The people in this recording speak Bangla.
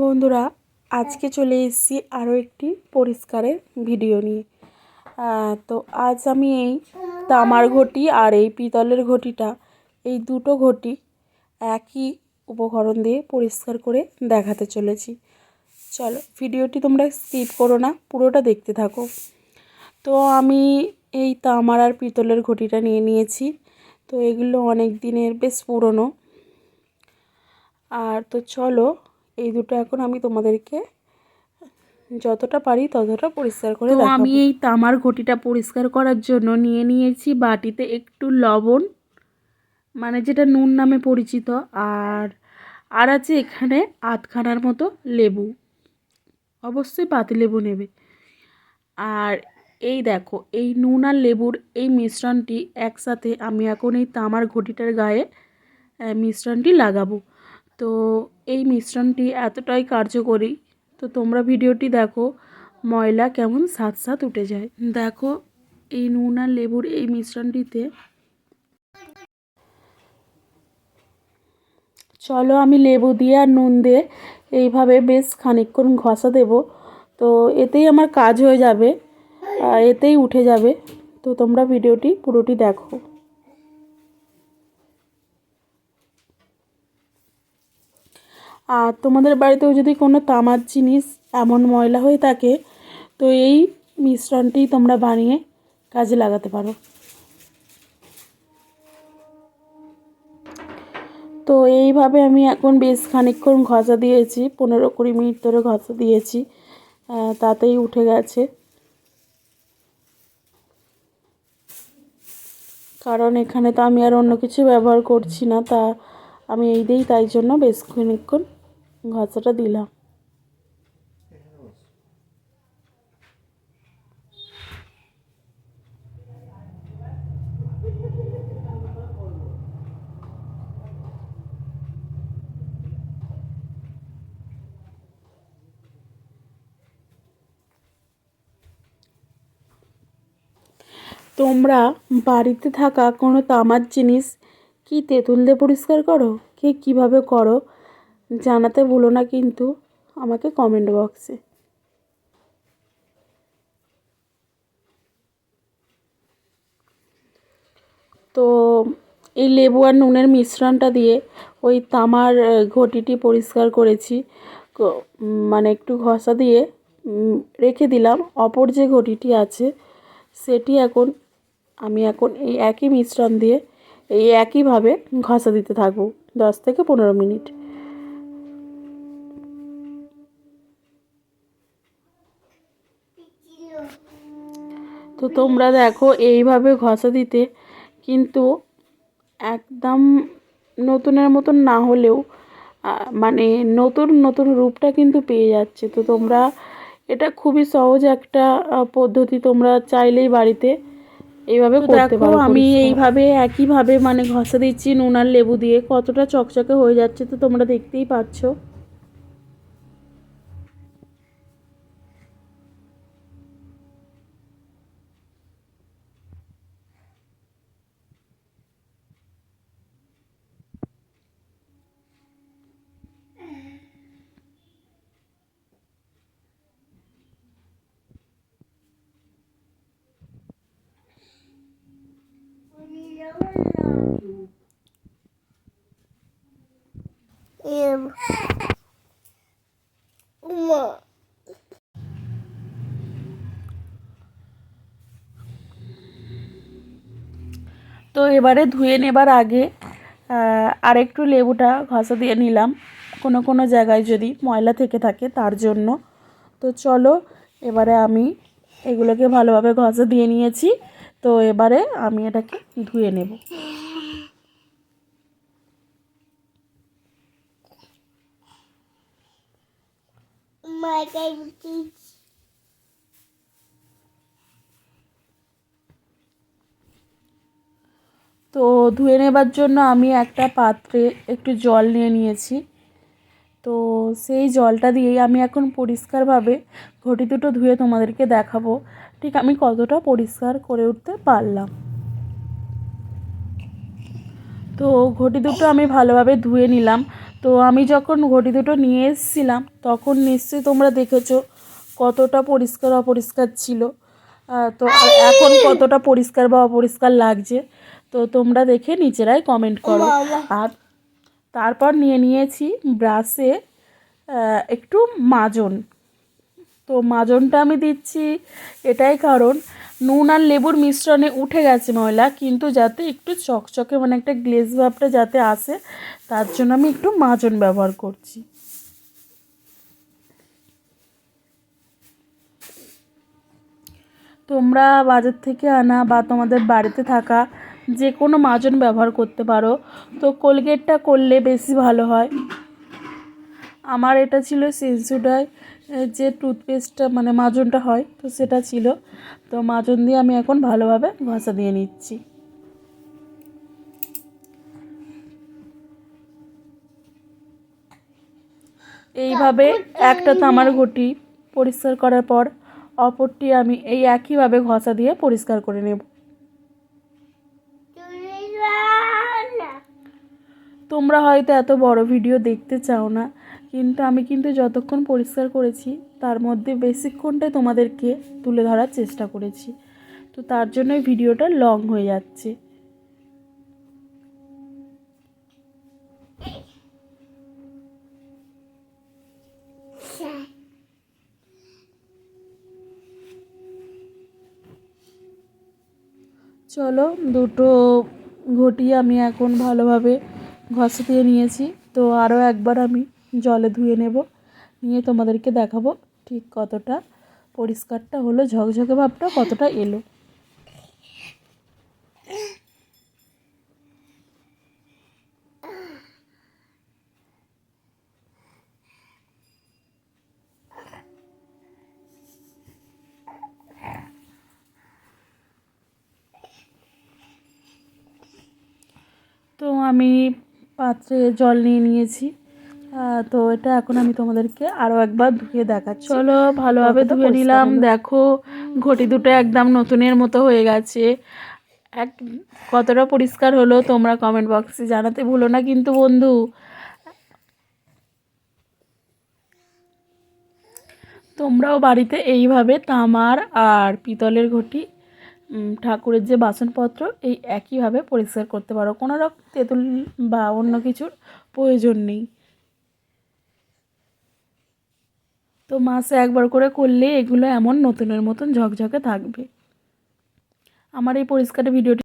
বন্ধুরা, আজকে চলে এসেছি আরও একটি পরিষ্কারের ভিডিও নিয়ে। তো আজ আমি এই তামার ঘটি আর এই পিতলের ঘটিটা, এই দুটো ঘটি একই উপকরণ দিয়ে পরিষ্কার করে দেখাতে চলেছি। চলো, ভিডিওটি তোমরা স্কিপ করো না, পুরোটা দেখতে থাকো। তো আমি এই তামার আর পিতলের ঘটিটা নিয়ে নিয়েছি। তো এগুলো অনেক দিনের, বেশ পুরনো। আর তো চলো এই দুটো এখন আমি তোমাদেরকে যতটা পারি ততটা পরিষ্কার করে তো আমি এই তামার ঘটিটা পরিষ্কার করার জন্য নিয়ে নিয়েছি বাটিতে একটু লবণ মানে যেটা নুন নামে পরিচিত আর আর আছে এখানে আধখানার মতো লেবু। অবশ্যই পাতিলেবু নেবে। আর এই দেখো এই নুন আর লেবুর এই মিশ্রণটি একসাথে আমি এখন এই তামার ঘটিটার গায়ে মিশ্রণটি লাগাবো। তো এই মিশ্রণটি এতটাই কার্যকরী। তো তোমরা ভিডিওটি দেখো, ময়লা কেমন সাত সাত উঠে যায়। দেখো, এই নুন আর লেবুর এই মিশ্রণটিতে। চলো আমি লেবু দিয়ে আর নুন দিয়ে এইভাবে বেশ খানিকক্ষণ ঘষা দেব। তো এতেই আমার কাজ হয়ে যাবে এতেই উঠে যাবে। তো তোমরা ভিডিওটি পুরোটি দেখো। আর তোমাদের বাড়িতেও যদি কোনো তামার জিনিস এমন ময়লা হয়ে থাকে, তো এই মিশ্রণটি তোমরা বানিয়ে কাজে লাগাতে পারো। তো এইভাবে আমি এখন বেশ খানিকক্ষণ ঘষা দিয়েছি, পনেরো কুড়ি মিনিট ধরে ঘষা দিয়েছি তাতেই উঠে গেছে। কারণ এখানে তো আমি আর অন্য কিছু ব্যবহার করছি না, তা আমি এই দিই, তাই জন্য বেশ খানিকক্ষণ ঘষাটা দিলাম। তোমরা বাড়িতে থাকা কোনো তামার জিনিস কি তেঁতুল দিয়ে পরিষ্কার করো? কে কীভাবে করো? জানাতে ভুলো না কিন্তু আমাকে কমেন্ট বক্সে তো এই লেবু আর নুনের মিশ্রণটা দিয়ে ওই তামার ঘটিটি পরিষ্কার করেছি। মানে একটু ঘষা দিয়ে রেখে দিলাম। অপর যে ঘটিটি আছে, সেটি এখন আমি এখন এই একই মিশ্রণ দিয়ে এই একইভাবে ঘষা দিতে থাকব। দশ থেকে পনেরো মিনিট। তো তোমরা দেখো এইভাবে ঘষা দিতে কিন্তু একদম নতুনের মতন না হলেও মানে নতুন নতুন রূপটা কিন্তু পেয়ে যাচ্ছে তো তোমরা এটা খুবই সহজ একটা পদ্ধতি তোমরা চাইলেই বাড়িতে এইভাবে করতে দেখো পারো আমি। এইভাবে একইভাবে মানে ঘষা দিচ্ছি নুন আর লেবু দিয়ে কতটা চকচকে হয়ে যাচ্ছে তো তোমরা দেখতেই পাচ্ছ তো এবারে ধুয়ে নেবার আগে আর একটু লেবুটা ঘষা দিয়ে নিলাম। কোনো কোনো জায়গায় যদি ময়লা থেকে থাকে তার জন্য। তো চলো, এবারে আমি এগুলোকে ভালোভাবে ঘষা দিয়ে নিয়েছি। তো এবারে আমি এটাকে ধুয়ে নেব। My favorite. তো ধুয়ে নেবার জন্য আমি একটা পাত্রে একটু জল নিয়ে নিয়েছি। তো সেই জলটা দিয়েই আমি এখন পরিষ্কারভাবে ঘটি দুটো ধুয়ে তোমাদেরকে দেখাবো। ঠিক আমি কতটা পরিষ্কার করে উঠতে পারলাম। তো ঘটি দুটো আমি ভালোভাবে ধুয়ে নিলাম। তো আমি যখন ঘটি দুটো নিয়ে এসেছিলাম তখন নিশ্চয়ই তোমরা দেখেছ কতটা পরিষ্কার অপরিষ্কার ছিল। তো এখন কতটা পরিষ্কার বা অপরিষ্কার লাগছে তো তোমরা দেখে নিজেরাই কমেন্ট করো। আর তারপর নিয়ে নিয়েছি ব্রাশে একটু মাজন। তো মাজনটা আমি দিচ্ছি। এটাই কারণ, নুন আর লেবুর মিশ্রণে উঠে গেছে ময়লা, কিন্তু যাতে একটু চকচকে মানে একটা গ্লেজ ভাবটা যাতে আসে, তার জন্য আমি একটু মাজন ব্যবহার করছি। তোমরা বাজার থেকে আনা বা তোমাদের বাড়িতে থাকা যে কোনো মাজন ব্যবহার করতে পারো। তো কোলগেটটা করলে বেশি ভালো হয়। আমার এটা ছিল সেন্সুডায় যে টুথপেস্টটা মানে মাজনটা হয় তো সেটা ছিল। তো মাজন দিয়ে আমি এখন ভালোভাবে ঘষা দিয়ে নিচ্ছি। এইভাবে একটা তামার ঘটি পরিষ্কার করার পর অপরটি আমি এই একইভাবে ঘষা দিয়ে পরিষ্কার করে নেব। তোমরা হয়তো এত বড় ভিডিও দেখতে চাও না। কিন্তু আমি কিন্তু যতক্ষণ পরিষ্কার করেছি, তার মধ্যে বেশিক্ষণটাই তোমাদেরকে তুলে ধরার চেষ্টা করেছি। তো তার জন্যই ভিডিওটা লং হয়ে যাচ্ছে। চলো দুটো ঘটি আমি এখন ভালোভাবে ঘষে দিয়ে নিয়েছি। তো আরও একবার আমি জলে ধুয়ে নেব। নিয়ে তোমাদেরকে দেখাবো ঠিক কতটা পরিষ্কারটা হলো, ঝকঝকে ভাবটা কতটা এলো। তো আমি পাত্রে জল নিয়ে নিয়েছি। তো এটা এখন আমি তোমাদেরকে আরও একবার ধুয়ে দেখাচ্ছি। চলো ভালোভাবে ধুয়ে নিলাম। দেখো ঘটি দুটো একদম নতুনের মতো হয়ে গেছে। এক কতটা পরিষ্কার হলো তোমরা কমেন্ট বক্সে জানাতে ভুলো না কিন্তু বন্ধু। তোমরাও বাড়িতে এইভাবে তামার আর পিতলের ঘটি ঠাকুরের যে বাসনপত্র এই একইভাবে পরিষ্কার করতে পারো। কোনো রকম তেঁতুল বা অন্য কিছুর প্রয়োজন নেই। তো মাসে একবার করে করলে এগুলো এমন নতুনের মতন ঝকঝকে থাকবে। আমার এই পরিষ্কার ভিডিওটি